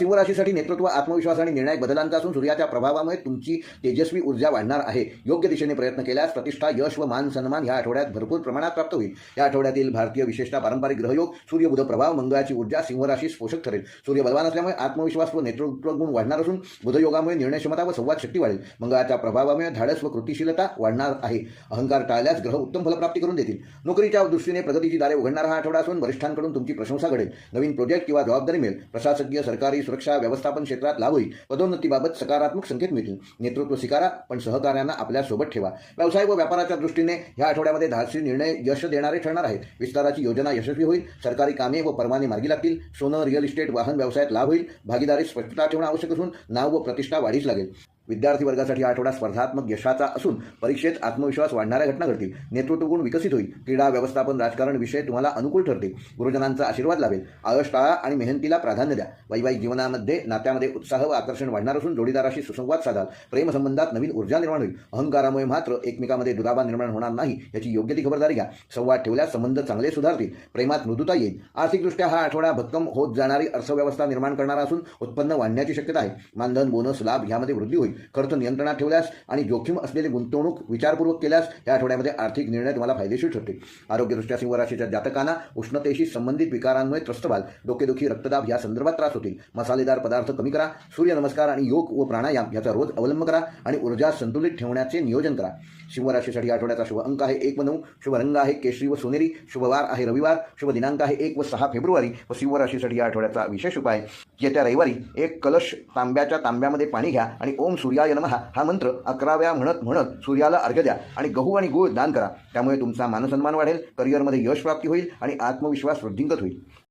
सिंहराशीसाठी नेतृत्व आत्मविश्वास आणि निर्णायक बदलांचा असून सूर्याच्या प्रभावामुळे तुमची तेजस्वी ऊर्जा वाढणार आहे. योग्य दिशेने प्रयत्न केल्यास प्रतिष्ठा यश व मान सन्मान ह्या आठवड्यात भरपूर प्रमाणात प्राप्त होईल. या आठवड्यातील भारतीय विशेषतः पारंपरिक ग्रहयोग सूर्य बुध प्रभाव मंगळाची ऊर्जा सिंहराशी पोषक ठरेल. सूर्य बलवान असल्यामुळे आत्मविश्वास व नेतृत्व गुण वाढणार असून बुधयोगामुळे निर्णयक्षमता व संवाद शक्ती वाढेल. मंगळाच्या प्रभावामुळे धाडस व कृतिशीलता वाढणार आहे. अहंकार टाळल्यास ग्रह उत्तम फलप्राप्ती करून देतील. नोकरीच्या दृष्टीने प्रगतीची दारे उघडणारा हा आठवडा असून वरिष्ठांकडून तुमची प्रशंसा घडेल. नवीन प्रोजेक्ट किंवा जबाबदारी मिळेल. प्रशासकीय सरकारी सुरक्षा व्यवस्थापन क्षेत्रात लाभ होईल पदोन्नतीबाबत सकारात्मक संकेत मिळतील. नेतृत्व स्वीकारा पण सहकार्यांना आपल्यासोबत ठेवा. व्यवसाय व व्यापाराच्या दृष्टीने ह्या आठवड्यामध्ये धाडसी निर्णय यश देणारे ठरणार आहेत. विस्ताराची योजना यशस्वी होईल. सरकारी कामे व परवाने मार्गी लागतील. सोनं रिअल इस्टेट वाहन व्यवसायात लाभ होईल. भागीदारी स्पष्टता ठेवणं आवश्यक असून नाव व प्रतिष्ठा वाढीच लागेल. विद्यार्थी वर्गासाठी आठवडा स्पर्धात्मक यशाचा असून परीक्षेत आत्मविश्वास वाढणाऱ्या घटना घडतील. नेतृत्व गुण विकसित होईल. क्रीडा व्यवस्थापन राजकारण विषय तुम्हाला अनुकूल ठरते. गुरुजनांचा आशीर्वाद लाभेल. आळस टाळा आणि मेहनतीला प्राधान्य द्या. वैवाहिक जीवनामध्ये नात्यामध्ये उत्साह व आकर्षण वाढणार असून जोडीदाराशी सुसंवाद साधाल. प्रेमसंबंधात नवीन ऊर्जा निर्माण होईल. अहंकारामुळे मात्र एकमेकामध्ये दुराबा निर्माण होणार नाही याची योग्य ती खबरदारी घ्या. संवाद ठेवल्यास संबंध चांगले सुधारतील. प्रेमात मृदुता येईल. आर्थिकदृष्ट्या हा आठवडा भक्कम होत जाणारी अर्थव्यवस्था निर्माण करणारा असून उत्पन्न वाढण्याची शक्यता आहे. मानधन बोनस लाभ ह्यामध्ये वृद्धी होईल. खर्च नियंत्रणात ठेवल्यास आणि जोखीम असलेली गुंतवणूक विचारपूर्वक केल्यास या आठवड्यामध्ये आर्थिक निर्णय तुम्हाला फायदेशीर ठरतील. आरोग्यदृष्ट्या सिंह राशीच्या जातकांना उष्णतेशी संबंधित विकारांमुळे त्रस्त व्हाल डोकेदुखी रक्तदाब या संदर्भात त्रास होतील. मसालेदार पदार्थ कमी करा. सूर्यनमस्कार आणि योग व प्राणायाम याचा रोज अवलंब करा आणि ऊर्जा संतुलित ठेवण्याचे नियोजन करा. सिंहराशीसाठी आठवड्याचा शुभ अंक आहे एक व नऊ. शुभ रंग आहे केशरी व सोनेरी. शुभवार आहे रविवार. शुभ दिनांक आहे एक व सहा फेब्रुवारी व सिंहराशीसाठी या आठवड्याचा विशेष उपाय. येत्या रविवारी एक कलश तांब्याच्या तांब्यामध्ये पाणी घ्या आणि ओम सूर्याय नमः हा मंत्र अकराव्या म्हणत म्हणत सूर्याला अर्घ्य द्या आणि गहू आणि गूळ दान करा. त्यामुळे तुमचा मानसन्मान वाढेल करिअरमध्ये यश प्राप्ती होईल आणि आत्मविश्वास वृद्धिंगत होईल.